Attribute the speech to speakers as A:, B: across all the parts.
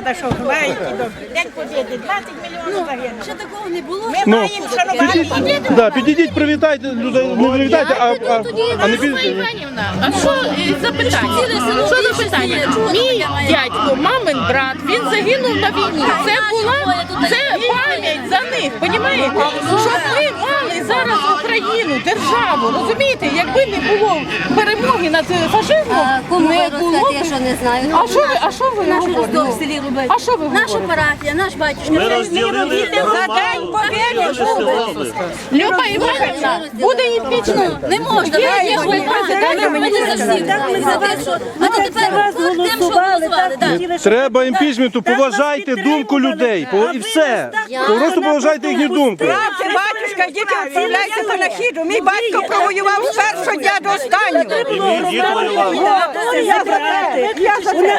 A: бригада, що який добрий. День побіди, 20 мільйонів загинуло.
B: Ще такого не було.
A: Ми
C: Ну,
A: маємо шанувати.
C: підійдіть, да, підійдіть, привітайте людей, не привітайте, а, а, а не підійдіть.
D: Іванівна, а що е, запитання? Що запитання? Мій дядько, мамин брат, він загинув на війні. Це була це пам'ять за них, понімаєте? Щоб ми державу, розумієте? Якби не було перемоги над фашизмом,
B: А кому
D: не
B: ви
D: було.
B: розказати, я що не знаю.
D: А що ви, а що ви
B: Наш
D: говорите?
B: роздор в селі робить.
D: А що ви
B: Наша
D: говорите?
B: парафія, наш батюшка.
E: Ми розділили
A: За день
E: громаду.
A: побіди.
D: Люба Іванівна, буде імпічмент.
B: Не можна,
D: Є,
B: ви
D: є, ви президент,
B: ми не за
F: ми за вас,
B: що-
F: ми
B: А то тепер тим, що
F: голосували, так
C: Треба імпічменту, поважайте думку людей, і все. Просто поважайте їхню думку.
A: Братці, батюшка, діти, відправляйте панахіду. Мій батько провоював з першого дня до останнього.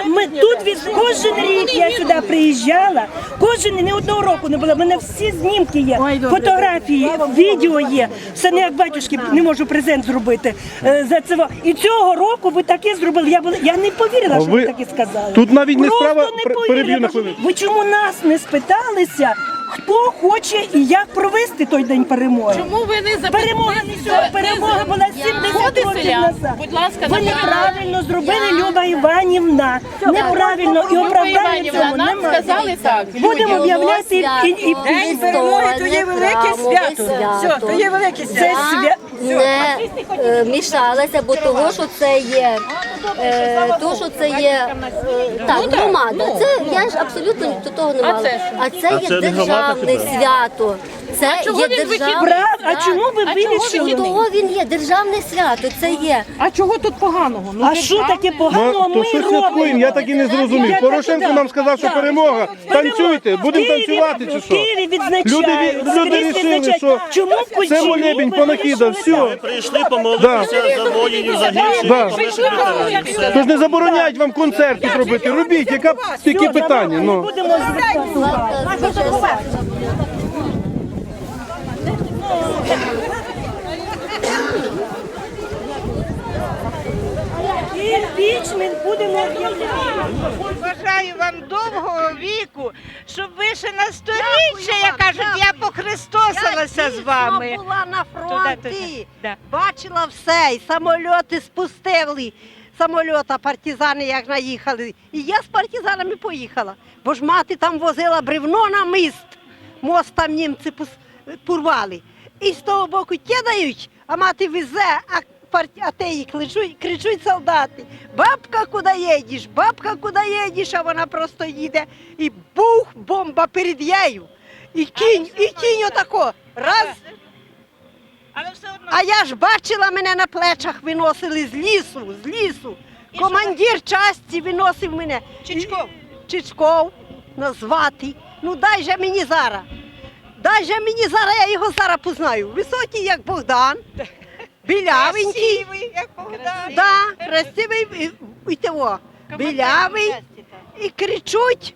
F: Ми тут від кожен рік я сюди приїжджала. Кожен не одного року не було. У мене всі знімки є, фотографії, відео є. Все не як батюшки не можу презент зробити. е, За це і цього року ви таке зробили. Я була я не повірила, що
C: ви-
F: таке сказали.
C: Тут навіть не справа- переб'ю на хвилину.
F: Ви чому нас не спиталися? Хто хоче і як провести той день перемоги?
D: Чому ви не запитали?
F: Перемога не сьогодні, перемога була 70
D: Ходи,
F: років назад.
D: будь ласка,
F: Ви неправильно зробили, Люба Іванівна. Неправильно і оправдання цьому
D: нам
F: немає.
D: сказали так.
F: Будемо об'являти і, і, і
A: День перемоги то є велике свято. Все, то є велике
F: це
A: свято.
F: свя...
B: не е, мішалася, бо того, що це є, е, то, що це є е, так, громада. Це я ж абсолютно до того не мала. А це
E: А
B: є
E: це не громада
B: державне свято. Це
D: чого
B: є
D: він
B: державне.
F: А чому ви
D: А
F: вирішили?
B: Того він є державне свято. Це є.
D: А чого тут поганого? Ну,
F: А що таке поганого
C: Ну, то
F: ми
C: що
F: робимо?
C: святкуємо, я так і не зрозумів.
F: Я
C: Порошенко
F: так,
C: нам сказав, що
F: Так.
C: перемога. Танцюйте, будемо
F: Києві-
C: танцювати чи
F: В
C: що?
F: Києві відзначають.
C: Люди ві- люди
F: скрізь
C: рішили,
F: відзначають.
C: що
F: Чому в Кульчині
C: Це молебень,
F: ви
C: панахіда,
F: вирішили
C: все.
E: Прийшли помолитися за воїнів загибших,
C: Да. Тож не забороняють вам концерт тут робити. Робіть, яка
F: так?
C: питання?
F: Не
C: Ну.
F: будемо звертатися. Імпічмент будемо.
A: Бажаю вам довгого віку, щоб ви ще на сторіччя, як кажуть, я похристосилася з вами.
G: Я була на фронті, бачила все, і самольоти спустили. Самольота партизани як наїхали. І я з партизанами поїхала. Бо ж мати там возила бревно на міст. Мост там німці пус- порвали. І з того боку кидають, а мати везе, а а те їй кричуть, кричуть солдати. Бабка, куди їдеш? Бабка, куди їдеш? А вона просто їде. І бух, бомба перед нею. І кінь, і кінь отако. Раз,
A: Але все одно
G: а я ж бачила, мене на плечах виносили з лісу, з лісу. Командир часті виносив мене.
A: Чичков.
G: Чичков назвати. Ну дай же мені зараз. Дай же мені зараз, я його зараз познаю. Високий, як Богдан, білявенький.
A: красивий, як Богдан.
G: Да, красивий і, і того. Білявий. І кричуть,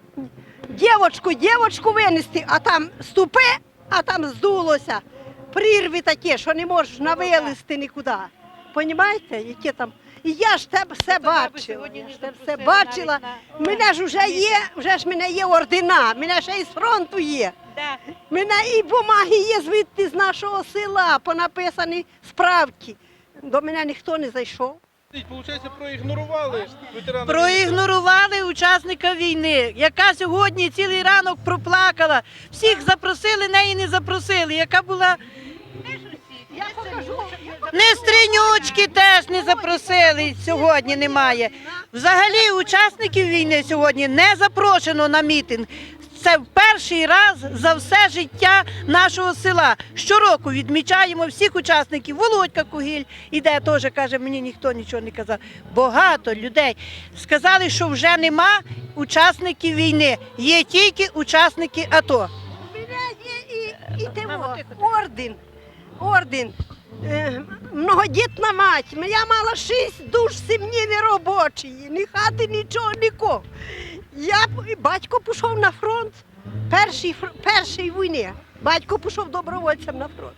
G: дівочку, дівочку винести, а там ступи, а там здулося. Прірви такі, що не можеш навилисти нікуди. Понімаєте, які там. І я ж те все бачила. Я ж те все бачила. Мене ж вже є, вже ж мене є ордена, мене ще із фронту є. Мене і бумаги є звідти з нашого села, понаписані справки. До мене ніхто не зайшов.
C: Получається, проігнорували ветерани.
H: Проігнорували учасника війни, яка сьогодні цілий ранок проплакала. Всіх запросили, неї не запросили. Яка була Нестринючки теж не запросили. Сьогодні немає. Взагалі учасників війни сьогодні не запрошено на мітинг. Це в перший раз за все життя нашого села. Щороку відмічаємо всіх учасників. Володька Кугіль іде теж каже, мені ніхто нічого не казав. Багато людей сказали, що вже нема учасників війни, є тільки учасники АТО.
G: У мене є і, і того, орден. Орден. Е, многодітна мать. Я мала шість душ сім'ї неробочі, ні хати, нічого, нікого. Я, батько пішов на фронт, перший, перший війни. Батько пішов добровольцем на фронт.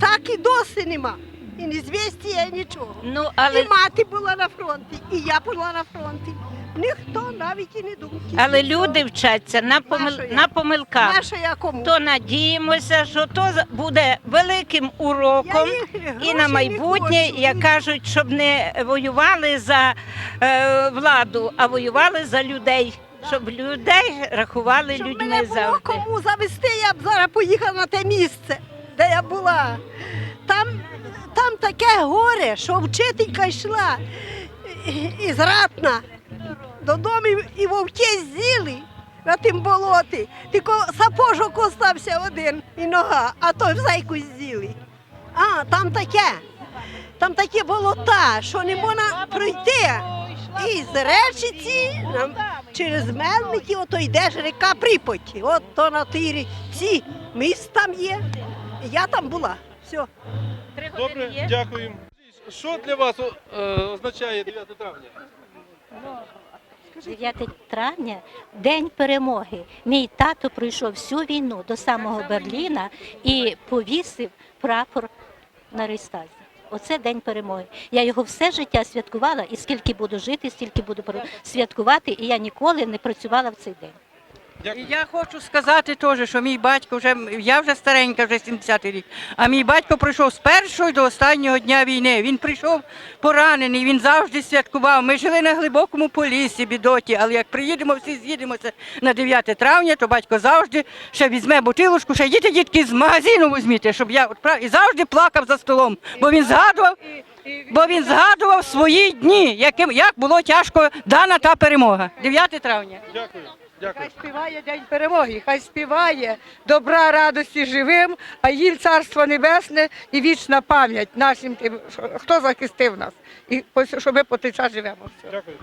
G: Так і досі нема. І ні звістія, нічого.
H: Ну,
G: І мати була на фронті, і я була на фронті. Ніхто навіть і не думає.
A: Але люди вчаться на, помил... На помилках.
G: Наша я кому?
A: То надіємося, що то буде великим уроком
G: Я їх
A: і на майбутнє,
G: хочу.
A: як кажуть, щоб не воювали за е, владу, а воювали за людей, щоб людей рахували
G: Щоб
A: людьми
G: мене було
A: завжди.
G: кому завести, я б зараз поїхала на те місце, де я була. Там, там таке горе, що вчителька йшла і- із ратна додому і вовки з'їли на тим болоті. Тільки сапожок остався один і нога, а той в зайку з'їли. А, там таке. Там такі болота, що не можна пройти. І з речиці нам через Мельники, ото йдеш ріка Припоті. От то на тій річці міст там є. Я там була. Все.
C: Добре, дякуємо. Що для вас е, означає 9 травня?
I: 9 травня день перемоги. Мій тато пройшов всю війну до самого Берліна і повісив прапор на Рейстазі. Оце день перемоги. Я його все життя святкувала, і скільки буду жити, стільки буду святкувати, і я ніколи не працювала в цей день.
C: Дякую.
J: І я хочу сказати теж, що мій батько вже я вже старенька, вже 70 рік. А мій батько пройшов з першого до останнього дня війни. Він прийшов поранений, він завжди святкував. Ми жили на глибокому полісі, бідоті, але як приїдемо, всі з'їдемося на 9 травня, то батько завжди ще візьме бутилочку, ще діти, дітки з магазину візьміть, щоб я відправ- і завжди плакав за столом, бо він згадував. Бо він згадував свої дні, яким як було тяжко дана та перемога. 9 травня.
C: Дякую. Дякую.
J: Хай співає День перемоги, хай співає добра, радості живим, а їм царство небесне і вічна пам'ять нашим тим, хто захистив нас, і щоб що ми по той час живемо. Все.
C: Дякую.